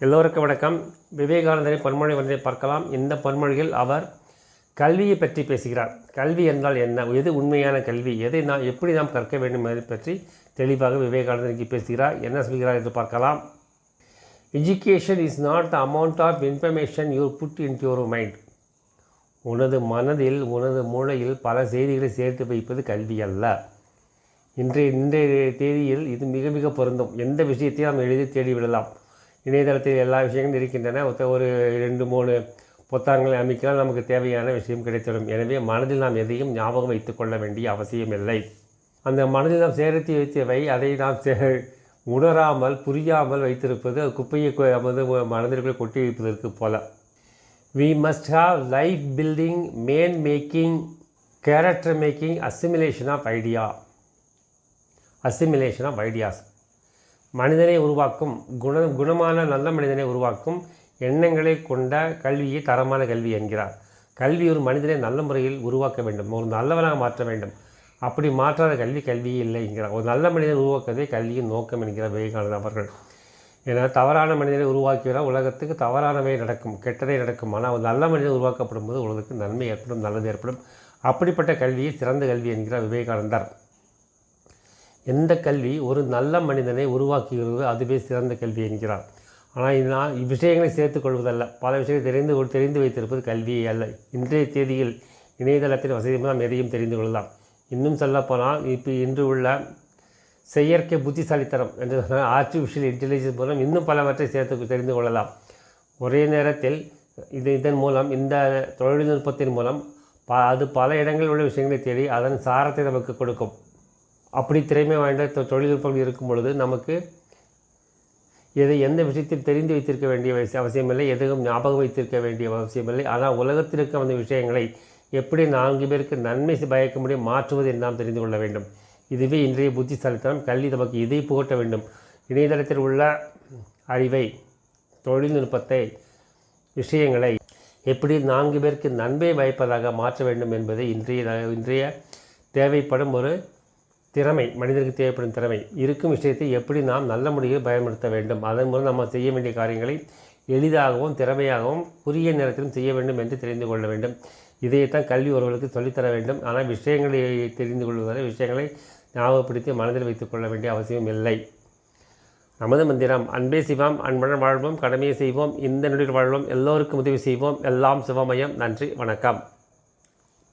எல்லோருக்கும் வணக்கம். விவேகானந்தரின் பொன்மொழி ஒன்றை பார்க்கலாம். இந்த பொன்மொழியில் அவர் கல்வியை பற்றி பேசுகிறார். கல்வி என்றால் என்ன? எது உண்மையான கல்வி? எதை நாம் எப்படி நாம் கற்க வேண்டும் என்பதை பற்றி தெளிவாக விவேகானந்தர் இங்கே பேசுகிறார். என்ன சொல்கிறார் என்று பார்க்கலாம். Education is not the amount of information you put in your mind உனது மனதில் உனது மூளையில் பல செய்திகளை சேர்த்து வைப்பது கல்வி அல்ல. இன்றைய இன்றைய தேதியில் இது மிக மிக பொருந்தும். எந்த விஷயத்தையும் நாம் எழுதி தேடி விடலாம் இணையதளத்தில் எல்லா விஷயங்களும் இருக்கின்றன. ஒரு ரெண்டு மூணு புத்தகங்களை அமைக்கலாம். நமக்கு தேவையான விஷயம் கிடைத்திடும். எனவே மனதில் நாம் எதையும் ஞாபகம் வைத்து கொள்ள வேண்டிய அவசியம் இல்லை. அந்த மனதில் நாம் சேர்த்து வைத்தவை அதை நாம் சே உணராமல் புரியாமல் வைத்திருப்பது குப்பையை வந்து நமது மனதிற்குள் கொட்டி வைப்பதற்கு போல. We must have life building man making character making assimilation of idea assimilation of ideas மனிதனை உருவாக்கும் குண குணமான நல்ல மனிதனை உருவாக்கும் எண்ணங்களை கொண்ட கல்வியை தரமான கல்வி என்கிறார். கல்வி ஒரு மனிதனை நல்ல முறையில் உருவாக்க வேண்டும். ஒரு நல்லவனாக மாற்ற வேண்டும். அப்படி மாற்றாத கல்வி கல்வியே இல்லை என்கிறார். ஒரு நல்ல மனிதனை உருவாக்குவதே கல்வியின் நோக்கம் என்கிறார் விவேகானந்தர் அவர்கள். ஏன்னா தவறான மனிதனை உருவாக்கினால் உலகத்துக்கு தவறானவை நடக்கும் கெட்டதே நடக்கும். ஆனால் ஒரு நல்ல மனிதன் உருவாக்கப்படும் போது உலகத்துக்கு நன்மை ஏற்படும் நல்லது ஏற்படும். அப்படிப்பட்ட கல்வியை சிறந்த கல்வி என்கிறார் விவேகானந்தர். எந்த கல்வி ஒரு நல்ல மனிதனை உருவாக்குகிறது அதுவே சிறந்த கல்வி என்கிறார். ஆனால் இதனால் நான் இவ்விஷயங்களை சேர்த்து கொள்வதல்ல. பல விஷயங்களை தெரிந்து தெரிந்து வைத்திருப்பது கல்வியே அல்ல. இன்றைய தேதியில் இணையதளத்தின் வசதி நாம் எதையும் தெரிந்து கொள்ளலாம். இன்னும் சொல்லப்போனால் இப்போ இன்று உள்ள செயற்கை புத்திசாலித்தனம் என்று சொன்னால் ஆர்டிஃபிஷியல் இன்டெலிஜென்ஸ் மூலம் இன்னும் பலவற்றை சேர்த்து தெரிந்து கொள்ளலாம். ஒரே நேரத்தில் இது இதன் மூலம் இந்த தொழில்நுட்பத்தின் மூலம் ப அது பல இடங்களில் உள்ள விஷயங்களை தேடி அதன் சாரத்தை நமக்கு கொடுக்கும். அப்படி திறமை வாய்ந்த தொ- தொழில்நுட்பங்கள் இருக்கும் பொழுது நமக்கு எதை எந்த விஷயத்தில் தெரிந்து வைத்திருக்க வேண்டிய அவசியமில்லை எதுவும் ஞாபகம் வைத்திருக்க வேண்டிய அவசியமில்லை. ஆனால் உலகத்தில் இருக்கும் அந்த விஷயங்களை எப்படி நான்கு பேருக்கு நன்மை பயக்க முடியும் மாற்றுவது என்று நாம் தெரிந்து கொள்ள வேண்டும். இதுவே இன்றைய புத்திசாலித்தனம். கல்வி நமக்கு இதை புகட்ட வேண்டும். இணையதளத்தில் உள்ள அறிவை தொழில்நுட்பத்தை விஷயங்களை எப்படி நான்கு பேருக்கு நன்மை பயப்பதாக மாற்ற வேண்டும் என்பதை இன்றைய இன்றைய தேவைப்படும் ஒரு திறமை மனிதனுக்கு தேவைப்படும் திறமை. இருக்கும் விஷயத்தை எப்படி நாம் நல்ல முறையில் பயன்படுத்த வேண்டும்? அதன் மூலம் நம்ம செய்ய வேண்டிய காரியங்களை எளிதாகவும் திறமையாகவும் குறுகிய நேரத்திலும் செய்ய வேண்டும் என்று தெரிந்து கொள்ள வேண்டும். இதைத்தான் கல்வி ஒருவர்களுக்கு சொல்லித்தர வேண்டும். ஆனால் விஷயங்களை தெரிந்து கொள்வதால் விஷயங்களை ஞாபகப்படுத்தி மனதில் வைத்துக் கொள்ள வேண்டிய அவசியம் இல்லை. நமது மந்திரம் அன்பே சிவம் அன்புடன் வாழ்வோம் கடமையை செய்வோம் இந்த நொடியில் வாழ்வோம் எல்லோருக்கும் உதவி செய்வோம் எல்லாம் சிவமயம். நன்றி வணக்கம்.